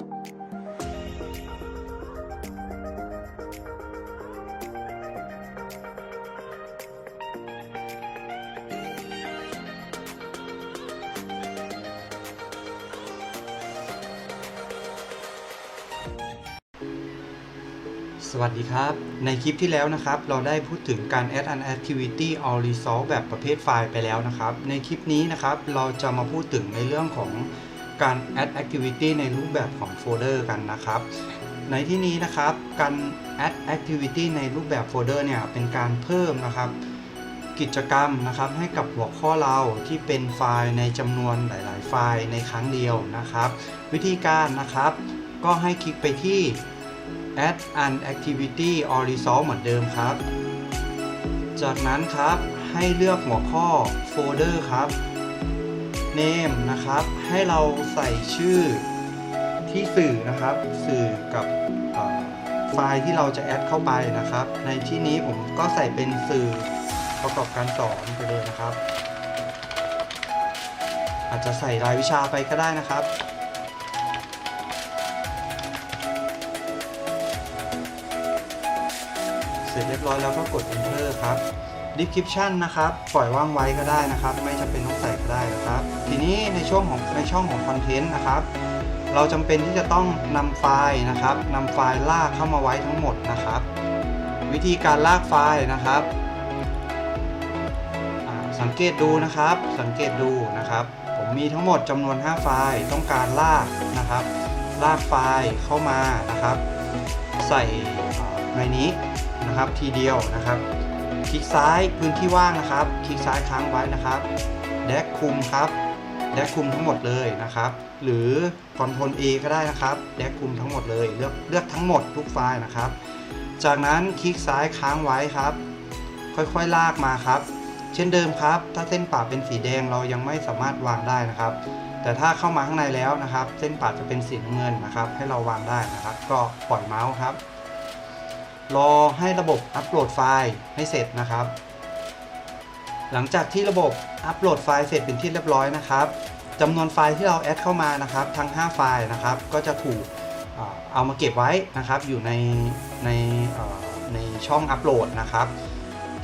สวัสดีครับ ในคลิปที่แล้วนะครับ เราได้พูดถึงการ add an activity or resolve แบบประเภทไฟล์ไปแล้วนะครับ ในคลิปนี้นะครับ เราจะมาพูดถึงในเรื่องของ การ add activity ในรูปแบบของโฟลเดอร์กันนะครับ ในที่นี้นะครับการ add activity ในรูปแบบโฟลเดอร์เนี่ยเป็นการเพิ่มนะครับ กิจกรรมนะครับให้กับหัวข้อเราที่เป็นไฟล์ในจำนวนหลาย ๆ ไฟล์ในครั้งเดียวนะครับ วิธีการนะครับก็ให้คลิกไปที่ add an activity or resolve เหมือนเดิมครับ จากนั้นครับให้เลือกหัวข้อโฟลเดอร์ครับ name นะครับ ให้เราใส่ชื่อที่สื่อนะครับ สื่อกับไฟล์ที่เราจะแอดเข้าไปนะครับ ในที่นี้ผมก็ใส่เป็นสื่อประกอบการสอนไปเลยนะครับ อาจจะใส่รายวิชาไปก็ได้นะครับเสร็จเรียบร้อยแล้วก็กด enter ครับ description นะครับปล่อยว่างไว้ก็ได้นะครับ ไม่จำเป็นต้องใส่ก็ได้นะครับ ทีนี้ในช่วงของในช่องของ content นะครับเราจำเป็นที่จะต้องนำไฟล์นะครับนำไฟล์ลากเข้ามาไว้ทั้งหมดนะครับ วิธีการลากไฟล์นะครับ สังเกตดูนะครับ สังเกตดูนะครับ ผมมีทั้งหมดจำนวน 5 ไฟล์ต้องการลากนะครับ ลากไฟล์เข้ามานะครับ ใส่ในนี้นะครับทีเดียวนะครับ คลิกซ้ายพื้นที่ว่างนะครับ คลิกซ้ายค้างไว้นะครับแดกคุมครับแดกคุมทั้งหมดเลยนะครับ หรือ Ctrl A ก็ได้นะครับแดกคุมทั้งหมดเลยเลือกเลือกทั้งหมดทุกไฟล์นะครับ จากนั้นคลิกซ้ายค้างไว้ครับ ค่อยๆลากมาครับ เช่นเดิมครับ ถ้าเส้นป่าเป็นสีแดงเรายังไม่สามารถวางได้นะครับ แต่ถ้าเข้ามาข้างในแล้วนะครับ เส้นป่าจะเป็นสีน้ำเงินนะครับ ให้เราวางได้นะครับ ก็ปล่อยเมาส์ครับ รอให้ระบบอัปโหลดไฟล์ให้เสร็จนะครับ หลังจากที่ระบบอัปโหลดไฟล์เสร็จเป็นที่เรียบร้อยนะครับจำนวนไฟล์ที่เราแอดเข้ามานะครับ ทั้ง 5 ไฟล์นะครับ ก็จะถูกเอามาเก็บไว้นะครับ อยู่ในในในช่องอัปโหลดนะครับ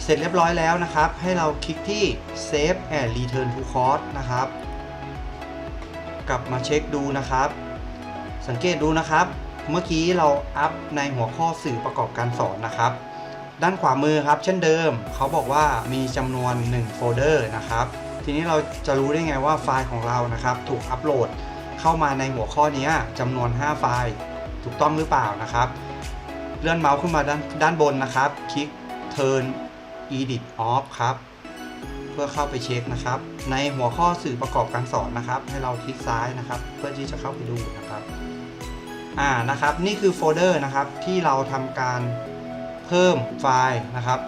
เสร็จเรียบร้อยแล้วนะครับ ให้เราคลิกที่ save and return to course นะครับ กลับมาเช็คดูนะครับ สังเกตดูนะครับ เมื่อกี้เราอัพในหัวข้อสื่อประกอบการสอนนะครับ ด้านขวามือครับ เช่นเดิม เขาบอกว่ามีจำนวน 1 โฟลเดอร์นะครับ ทีนี้เราจะรู้ได้ไงว่าไฟล์ของเรานะครับ ถูกอัปโหลดเข้ามาในหัวข้อนี้จำนวน 5 ไฟล์ ถูกต้องหรือเปล่านะครับ เลื่อนเมาส์ขึ้นมาด้านด้านบนนะครับ คลิก turn edit off ครับ เพื่อเข้าไปเช็คนะครับ ในหัวข้อสื่อประกอบการสอนนะครับ ให้เราคลิกซ้ายนะครับ เพื่อที่จะเข้าไปดูนะครับ อ่านะครับนี่คือโฟลเดอร์นะครับที่เราทำการเพิ่มไฟล์นะครับ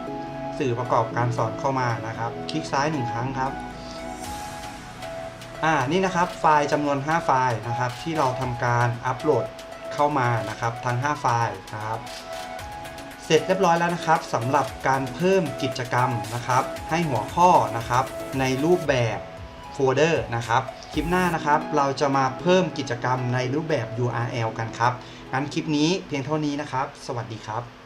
สื่อประกอบการสอนเข้ามานะครับ คลิกซ้ายหนึ่งครั้งครับอ่านี่นะครับไฟล์จำนวน 5 ไฟล์นะครับ ที่เราทำการอัปโหลดเข้ามานะครับทั้ง 5 ไฟล์นะครับเสร็จเรียบร้อยแล้วนะครับสำหรับการเพิ่มกิจกรรมนะครับ ให้หัวข้อนะครับในรูปแบบ Coder นะครับ คลิปหน้านะครับเราจะมาเพิ่มกิจกรรมในรูปแบบ URL กันครับ งั้นคลิปนี้เพียงเท่านี้นะครับ สวัสดีครับ